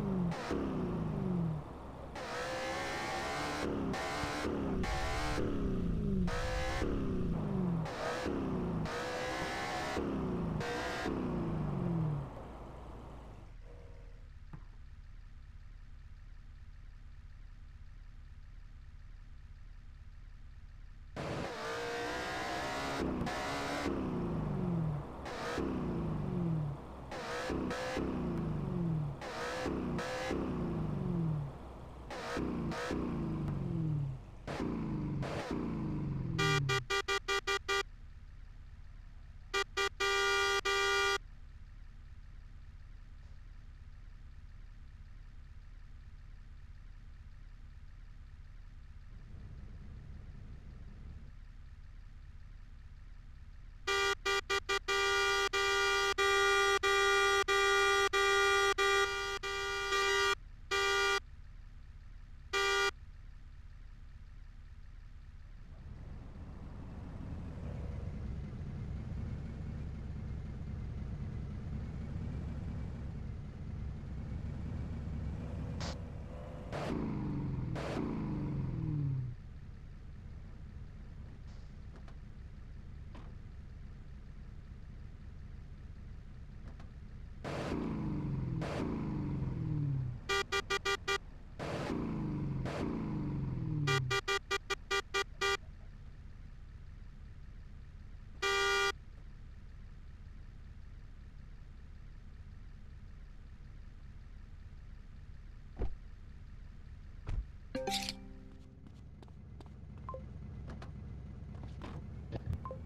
うん。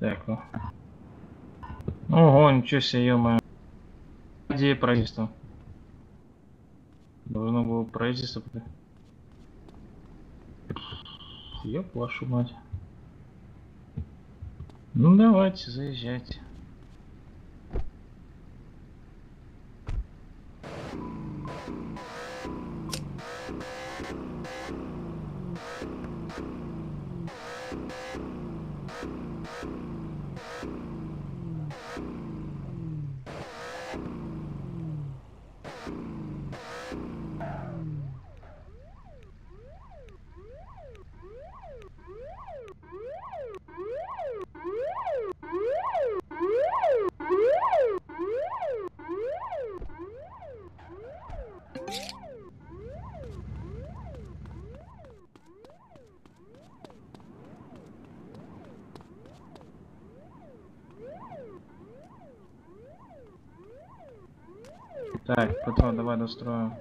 Так. о. Ого, ничего себе, ё Где правительство? Должно было правительство... Ёб вашу мать. Ну давайте, заезжайте. Так, Петро, давай достроим.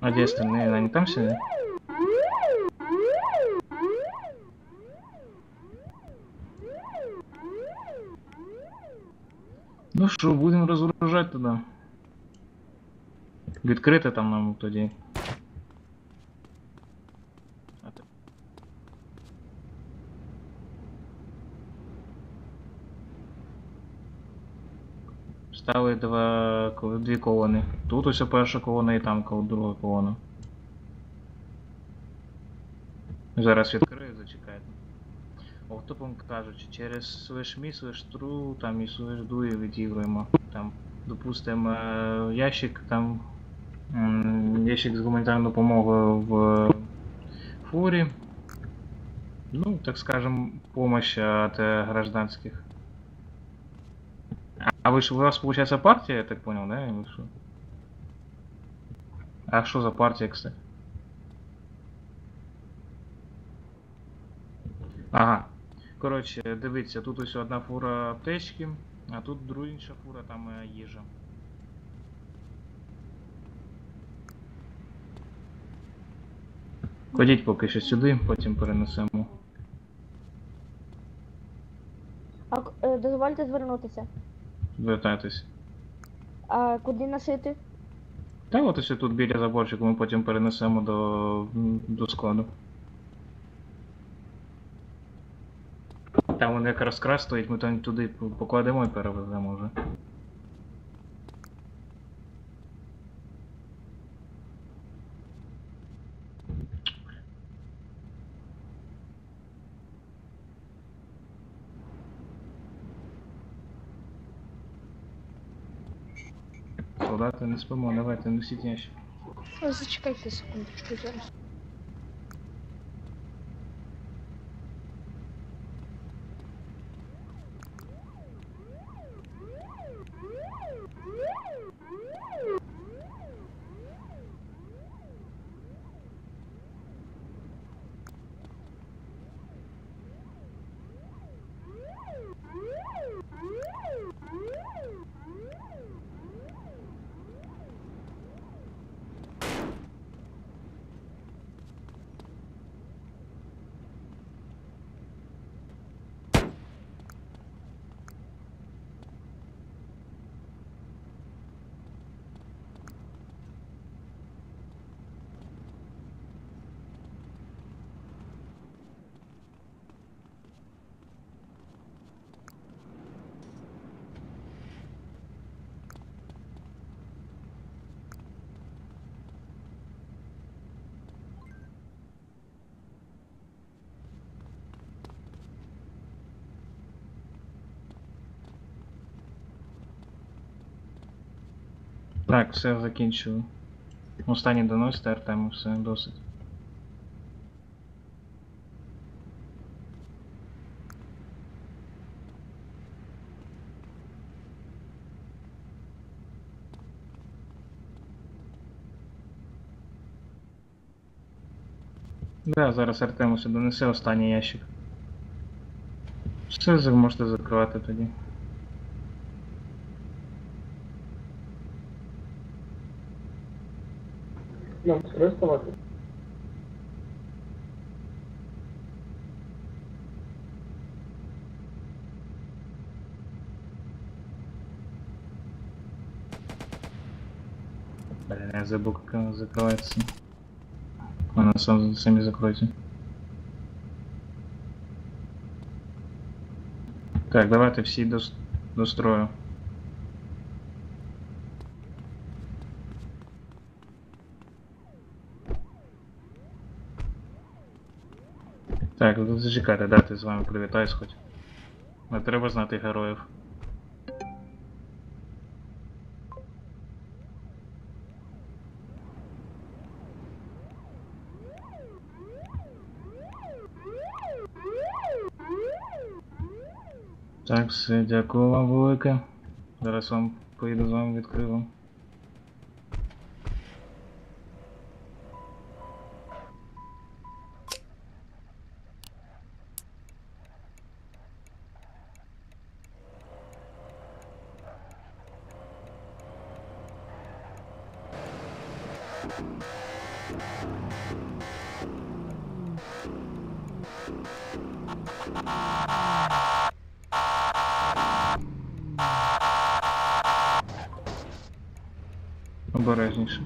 А где остальные? Они там сидят? Ну що, будемо розгружати тоді. Відкрити там нам тоді. Стали два, дві колони. Тут ось перша колона і там друга колона. Зараз відкрию, зачекайте. Автопом кажучи, через слеш-мі, слеш-тру, там і слеш-ду і відігруємо. Там, допустимо, е, ящик там. Ящик з гуманітарною допомогою в фурі. Ну, так скажем, помощь от э, гражданских. А- вы же, у вас получается партия, я так понял, да? А что за партия, кстати? Ага. Коротше, дивіться, тут ось одна фура аптечки, а тут друга інша фура, там е, їжа. Ходіть поки що сюди, потім перенесемо. А е, дозвольте звернутися. Вертайтесь. А куди носити? Та от ось тут біля заборчику ми потім перенесемо до, до складу. Там вони якраз крас стоїть, ми там туди покладемо і перевеземо вже. Солдати, не спимо, давайте, носіть ящик. Зачекайте секундочку зараз. Так, все закінчили. Останній доносите, Артему, все, досить. Да, зараз Артемусу донесе останній ящик. Все можете закривати тоді. Нам скористувати. Блин, я забыл, как она закрывается. Она сам, сами закройте. Так, давайте всі до, до строю. Так, ну зачекайте, дайте з вами привітаюсь хоч. Не треба знати героїв. Так, все, дякую вам велике. Зараз вам поїду з вами відкрию. Обережніше.